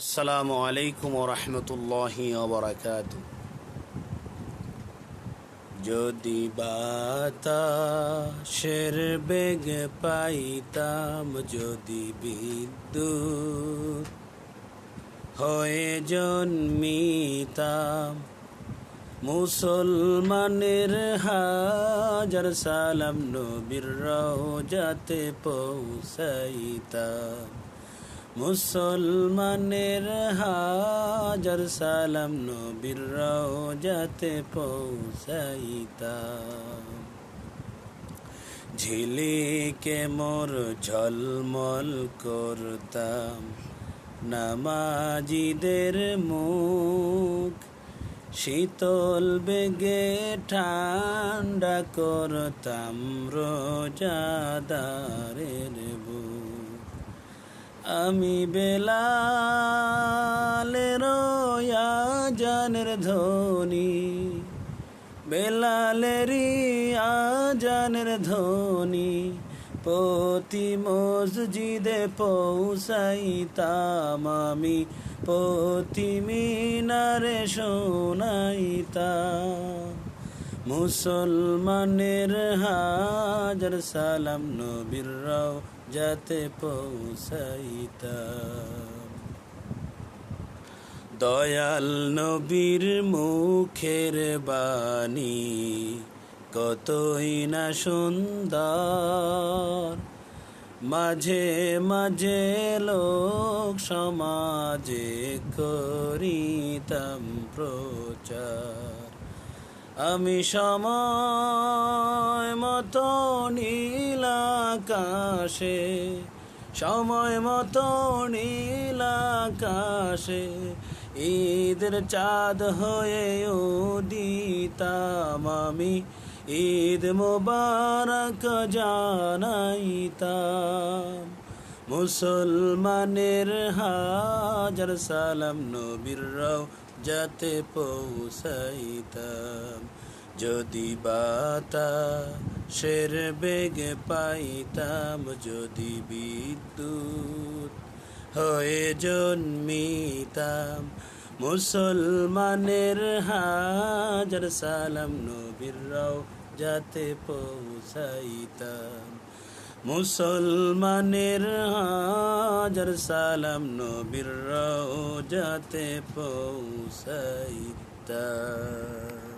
আসসালামু আলাইকুম রহমতুল্লাহ বরাকাত যদি বাতাসের বেগ পাইতাম, যদি বিদ্যুৎ হয়ে জন্মিতাম, মুসলমানের হাজার সালাম নবীর যাতে পৌঁছাইতাম। মুসলমানের হাজার সালাম নবীর যাতে পৌঁছাইতাম ঝিলিকে মোর ঝলমল করতাম, নামাজিদের মুখ শীতল বেগে ঠান্ডা করতাম রোজাদারের বুক। আমি বেলালের জানের ধ্বনি, বেলালেরই আজানের ধ্বনি, প্রতি মসজিদে পৌঁছাইতাম আমি, প্রতি মিনারে শোনাইতাম। মুসলমানের হাজার সালাম নবীর রাও যাতে পৌঁছাইতাম দয়াল নবীর মুখের বাণী কতই না সুন্দর। মাঝে মাঝে লোক সমাজে করিতাম প্রচার। আমি সময় মতো নীল আকাশে, সময় মতো নীল আকাশে, ঈদের চাঁদ হয়ে উদিতাম আমি, ঈদ মোবারক জানাইতাম। মুসলমানের হাজার সালাম নবীর রাও যাতে পৌঁছাইতাম। যদি বাতা শের বেগে পাইতাম, যদি বিদ্যুৎ হয়ে জন্মিতাম, মুসলমানের হাজার সালাম নবীর রাও যাতে পৌঁছাইতাম। মুসলমানের হাজার সালাম নবীর রাও যাতে পৌঁছাইতাম।